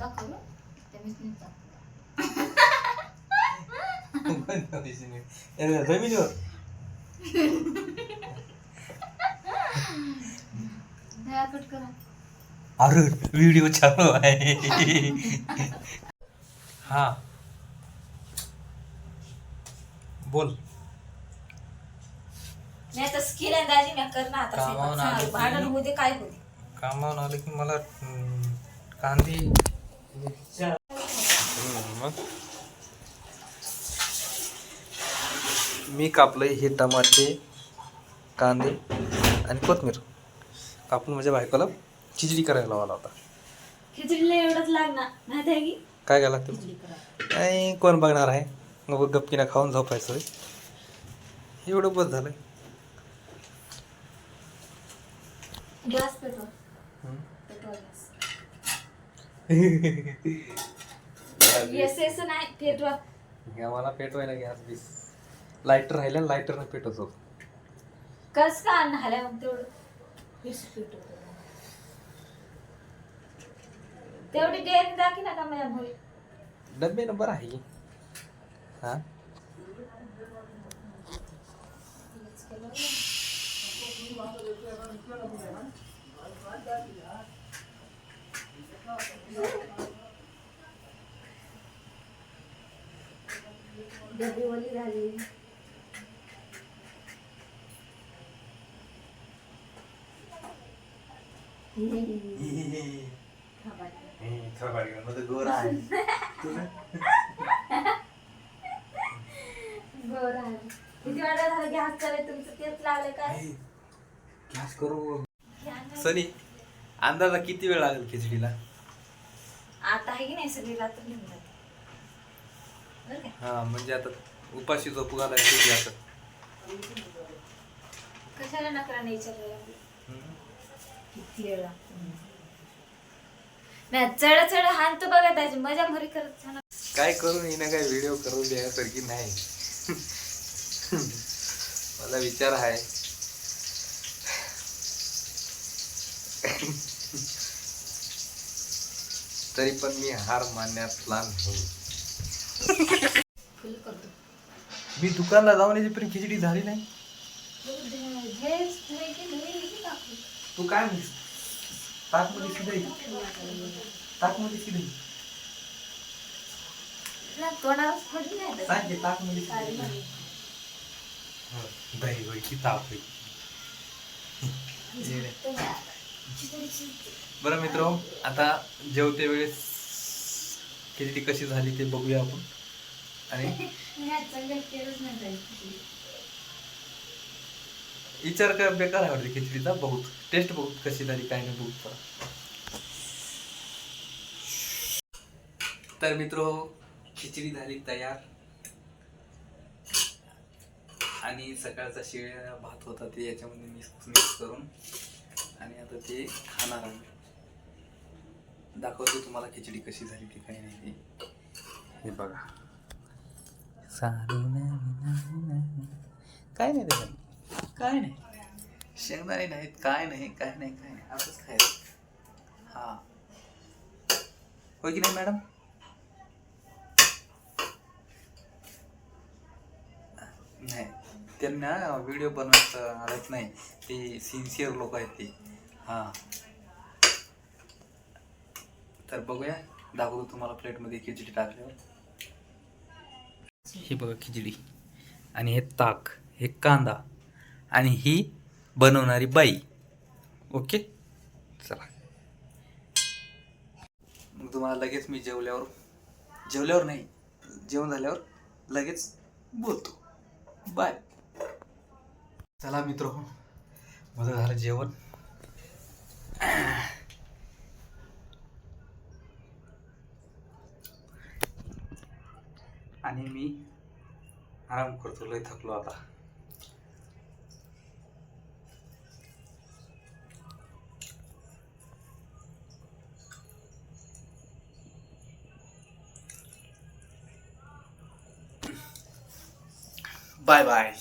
त्या दया कट करा. अरे व्हिडिओ चालू आहे. हा. बोल. नाही तर स्किल आहे दाजी मी करणार आता. कामावून. आली की- भांडण काय कामावून आलं की मला कांदे मी कापलंय हे टमाटे कांदे आणि कोथमीर. कापून माझ्या बायकोला खिचडी करायला लावला होता. खिचडीला एवढंच लागणार माहिती आहे की? काय काय लागतं? नाही कोण बघणार आहे? मग गपकीनं खाऊन झोपायचं. एवढं बस झालं गॅस पेटवा हम्म. पेटवा गॅस. येस येस नाही पेटवा. घ्या मला पेटवायला गॅस बीस लायटर राहिलं लायटरनं पेटवतो. कस का अन्न हाल्या मग तेवढं? वीस पेटवतो. तेवढी डेअरी दाखी ना का माझ्या भोई डब्बे नंबर आहे हा? डबी ओली झाली गोड आहे. किती वेळा झालं गॅस चालू तुमचं? तेच लागलं काय गॅस करू. सनी अंदाजा किती वेळ लागेल खिचडीला? आता आहे की नाही सगळी रात्र निघून जाते? बरं हा म्हणजे आता उपाशी झोपू घालायची आता. कशाला नकरा नाही विचारलं हम्म. किती वेळ लागतो? नाही चढ चढ हाणतो बघा त्याची मजा मरी करत छान काय करून हिनं काय व्हिडिओ करून द्यासारखी नाही. मला विचार आहे. तरी पण मी हार मानण्यातला नाही. फुल करतो. मी दुकानला जाऊन याची पण खिचडी झाली नाही? तू काय म्हणलीस ताकमध्ये शिदई ताकमध्ये शिदई. सांग ताकमध्ये. दही होय की ताप बरं मित्र आता जेवते वेळेस खिचडी कशी झाली ते बघूया आपण. आणि विचार कर बेकार आवडते खिचडीचा. बहुत टेस्ट बहुत कशी झाली काय नाही बहुत तर मित्र खिचडी झाली तयार. आणि सकाळचा शिळ्या भात होता ते याच्यामध्ये मिक्स मिक्स करून. आणि आता ते खाणार आम्ही दाखवतो तुम्हाला खिचडी कशी झाली ती काही नाही हे बघा. काय नाही त्याच्यात? काय नाही. शेंगदाणे नाहीत काय नाही काय नाही काय नाही. असंच खायचं. हा. होय की नाही मॅडम? नाही. त्यांना व्हिडिओ बनवायचं आलंच नाही. ते सिन्सिअर लोक आहेत ते. हां. तर बघूया. दाखवतो तुम्हाला प्लेटमध्ये खिचडी टाकल्यावर. ही बघा खिचडी. आणि हे ताक हे कांदा आणि ही बनवणारी बाई. ओके? चला. मग तुम्हाला लगेच मी जेवल्यावर जेवल्यावर नाही. जेवण झाल्यावर लगेच बोलतो. बाय. चला मित्र माझं झालं जेवण. आणि मी आराम करतो लय थकलो आता. Bye bye